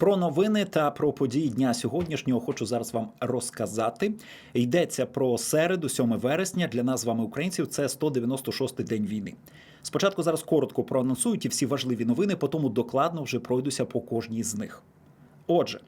Про новини та про події дня сьогоднішнього хочу зараз вам розказати. Йдеться про середу, 7 вересня. Для нас з вами, українців, це 196-й день війни. Спочатку зараз коротко проанонсую ті всі важливі новини, потім докладно вже пройдуся по кожній з них. Отже,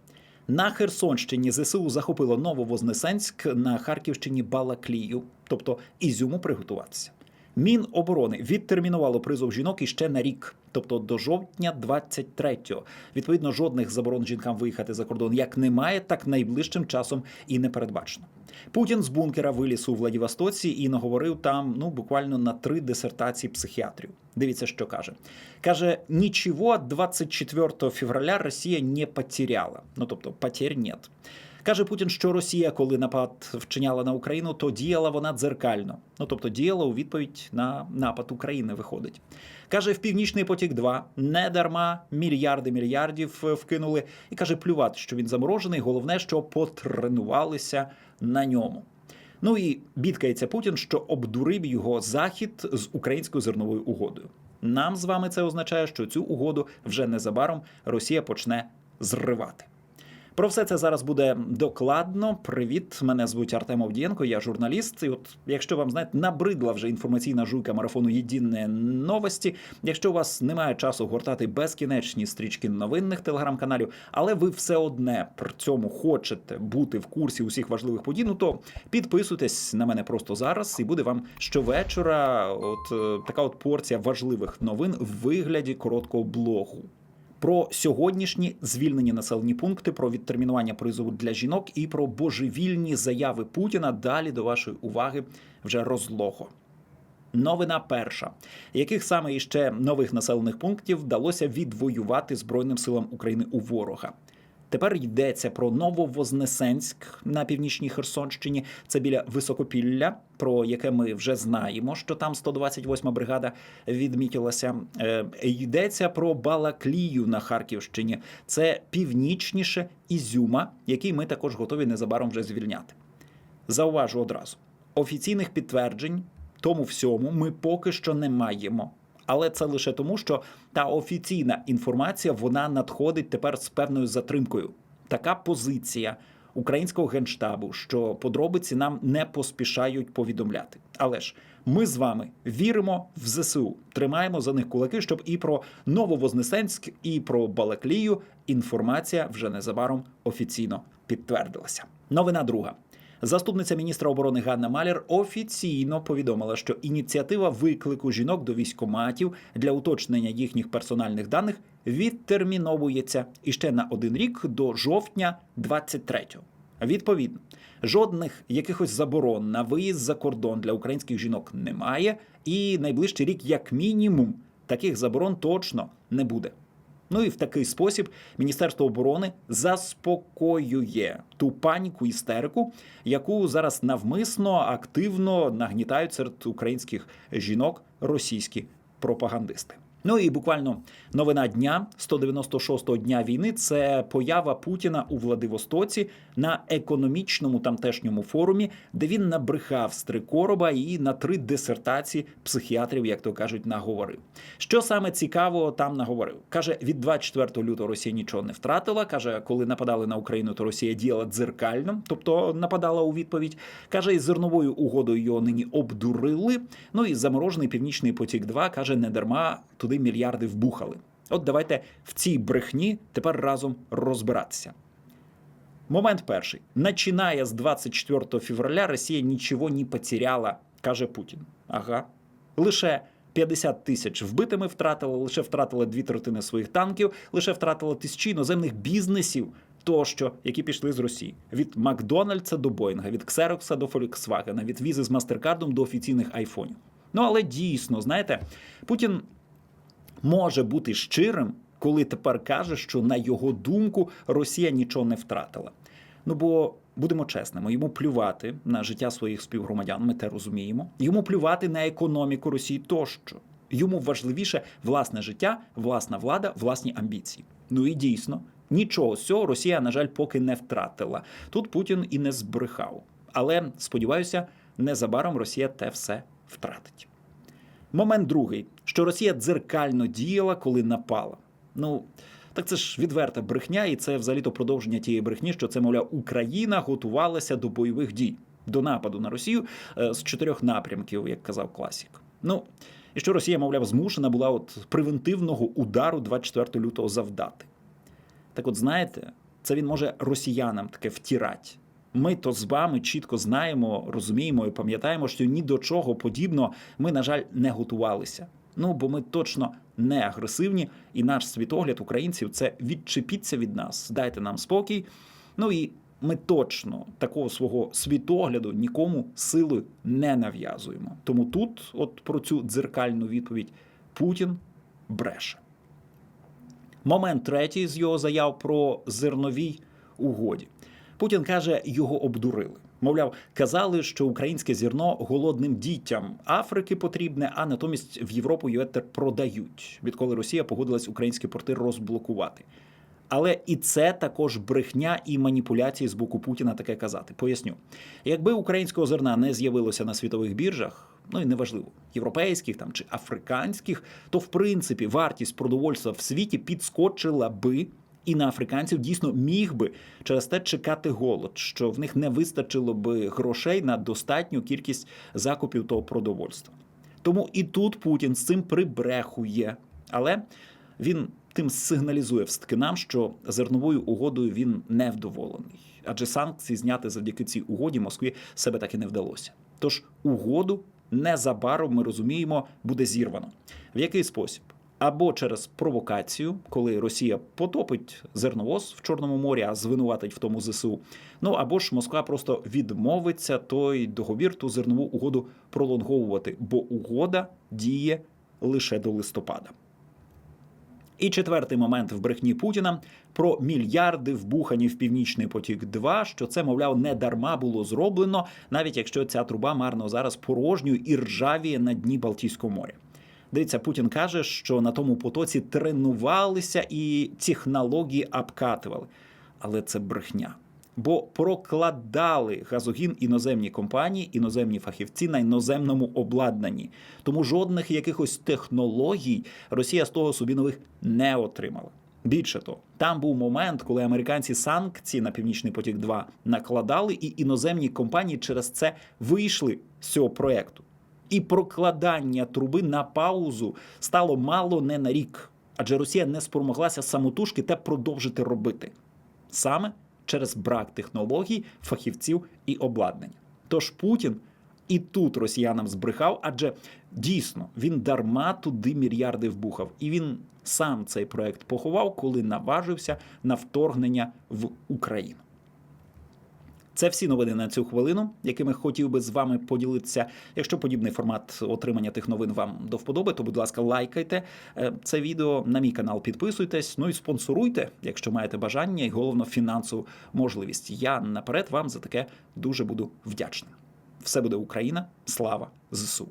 на Херсонщині ЗСУ захопило Нововознесенськ, на Харківщині Балаклію, тобто Ізюму приготуватися. Міноборони відтермінувало призов жінок іще на рік, тобто до жовтня 23-го. Відповідно, жодних заборон жінкам виїхати за кордон як немає, так найближчим часом і не передбачено. Путін з бункера виліз у Владивостоці і наговорив там ну буквально на три дисертації психіатрів. Дивіться, що каже. Каже: нічого 24 февраля Росія не потеряла. Ну тобто потерь нет. Каже Путін, що Росія, коли напад вчиняла на Україну, то діяла вона дзеркально. Ну тобто діяла у відповідь на напад України. Виходить. Каже, в Північний потік 2 не дарма мільярди мільярдів е, вкинули. І каже, плювати, що він заморожений. Головне, що потренувалися на ньому. Ну і бідкається Путін, що обдурив його захід з українською зерновою угодою. Нам з вами це означає, що цю угоду вже незабаром Росія почне зривати. Про все це зараз буде докладно. Привіт, мене звуть Артем Овдієнко, я журналіст. І от, якщо вам знаєте, набридла вже інформаційна жуйка марафону Єдине новості. Якщо у вас немає часу гортати безкінечні стрічки новинних телеграм-каналів, але ви все одне при цьому хочете бути в курсі усіх важливих подій, ну то підписуйтесь на мене просто зараз, і буде вам щовечора. От е, така от порція важливих новин в вигляді короткого блогу про сьогоднішні звільнені населені пункти, про відтермінування призову для жінок і про божевільні заяви Путіна. Далі до вашої уваги вже розлого. Новина перша, яких саме іще нових населених пунктів вдалося відвоювати Збройним силам України у ворога. Тепер йдеться про Нововознесенськ на північній Херсонщині. Це біля Високопілля, про яке ми вже знаємо, що там 128-ма бригада відмітилася. Е, йдеться про Балаклію на Харківщині. Це північніше Ізюма, який ми також готові незабаром вже звільняти. Зауважу одразу: офіційних підтверджень тому всьому ми поки що не маємо. Але це лише тому, що та офіційна інформація вона надходить тепер з певною затримкою. Така позиція українського генштабу, що подробиці нам не поспішають повідомляти. Але ж ми з вами віримо в ЗСУ, тримаємо за них кулаки, щоб і про Нововознесенськ, і про Балаклію інформація вже незабаром офіційно підтвердилася. Новина друга. Заступниця міністра оборони Ганна Малєр офіційно повідомила, що ініціатива виклику жінок до військоматів для уточнення їхніх персональних даних відтерміновується іще на один рік до жовтня 23-го. Відповідно, жодних якихось заборон на виїзд за кордон для українських жінок немає, і найближчий рік, як мінімум, таких заборон точно не буде. Ну і в такий спосіб Міністерство оборони заспокоює ту паніку істерику, яку зараз навмисно активно нагнітають серед українських жінок російські пропагандисти. Ну і буквально новина дня 196-го дня війни це поява Путіна у Владивостоці на економічному тамтешньому форумі, де він набрехав з три короба і на три дисертації психіатрів, як то кажуть, наговорив. Що саме цікавого там наговорив? каже від 24 лютого Росія нічого не втратила. каже, коли нападали на Україну, то Росія діяла дзеркально, тобто нападала у відповідь. каже, із зерновою угодою його нині обдурили. Ну і заморожений північний потік. 2 каже, не дарма туди мільярди вбухали. От давайте в цій брехні тепер разом розбиратися. Момент перший. Начиная з 24 февраля Росія нічого не потеряла, каже Путін. Ага. Лише 50 тисяч вбитими втратила, лише втратила дві третини своїх танків, лише втратила тисячі іноземних бізнесів тощо, які пішли з Росії. Від Макдональдса до Боїнга, від Ксерокса до Фольксвагена, від візи з Мастеркардом до офіційних айфонів. Ну але дійсно, знаєте, Путін може бути щирим, коли тепер каже, що на його думку Росія нічого не втратила. Ну бо будемо чесними, йому плювати на життя своїх співгромадян, ми те розуміємо. Йому плювати на економіку Росії тощо. Йому важливіше власне життя, власна влада, власні амбіції. Ну і дійсно, нічого з цього Росія, на жаль, поки не втратила. Тут Путін і не збрехав. Але сподіваюся, незабаром Росія те все втратить. Момент другий, що Росія дзеркально діяла, коли напала. Ну Так це ж відверта брехня, і це взагалі то продовження тієї брехні, що це, мовляв, Україна готувалася до бойових дій, до нападу на Росію е, з чотирьох напрямків, як казав класік. Ну і що Росія, мовляв, змушена була от превентивного удару 24 лютого завдати. Так, от знаєте, це він може росіянам таке втірати. Ми то з вами чітко знаємо, розуміємо і пам'ятаємо, що ні до чого подібного ми, на жаль, не готувалися. Ну бо ми точно не агресивні, і наш світогляд українців це відчепіться від нас, дайте нам спокій. Ну і ми точно такого свого світогляду нікому силою не нав'язуємо. Тому тут, от про цю дзеркальну відповідь, Путін бреше. Момент третій з його заяв про зерновій угоді. Путін каже, його обдурили. Мовляв, казали, що українське зерно голодним дітям Африки потрібне, а натомість в Європу його продають, відколи Росія погодилась українські порти розблокувати. Але і це також брехня і маніпуляції з боку Путіна таке казати. Поясню, якби українського зерна не з'явилося на світових біржах, ну і неважливо, європейських там чи африканських, то в принципі вартість продовольства в світі підскочила би. І на африканців дійсно міг би через те чекати голод, що в них не вистачило би грошей на достатню кількість закупів того продовольства. Тому і тут Путін з цим прибрехує, але він тим сигналізує все-таки нам, що зерновою угодою він не вдоволений, адже санкції зняти завдяки цій угоді Москві себе так і не вдалося. Тож угоду незабаром ми розуміємо буде зірвано. В який спосіб? Або через провокацію, коли Росія потопить зерновоз в Чорному морі, а звинуватить в тому ЗСУ. Ну або ж Москва просто відмовиться той договір, ту зернову угоду пролонговувати, бо угода діє лише до листопада. І четвертий момент в брехні Путіна про мільярди вбухані в північний потік. 2 що це, мовляв, не дарма було зроблено, навіть якщо ця труба марно зараз порожньою і ржавіє на дні Балтійського моря. Дивіться, Путін каже, що на тому потоці тренувалися і технології обкатували. Але це брехня. Бо прокладали газогін іноземні компанії, іноземні фахівці на іноземному обладнанні. Тому жодних якихось технологій Росія з того собі нових не отримала. Більше того, там був момент, коли американці санкції на Північний потік 2 накладали, і іноземні компанії через це вийшли з цього проекту. І прокладання труби на паузу стало мало не на рік, адже Росія не спромоглася самотужки те продовжити робити саме через брак технологій, фахівців і обладнання. Тож Путін і тут росіянам збрехав, адже дійсно він дарма туди мільярди вбухав, і він сам цей проект поховав, коли наважився на вторгнення в Україну. Це всі новини на цю хвилину, якими хотів би з вами поділитися. Якщо подібний формат отримання тих новин вам до вподоби, то будь ласка, лайкайте е, це відео на мій канал. Підписуйтесь, ну і спонсоруйте, якщо маєте бажання, і головно фінансову можливість. Я наперед вам за таке дуже буду вдячним. Все буде Україна, слава ЗСУ.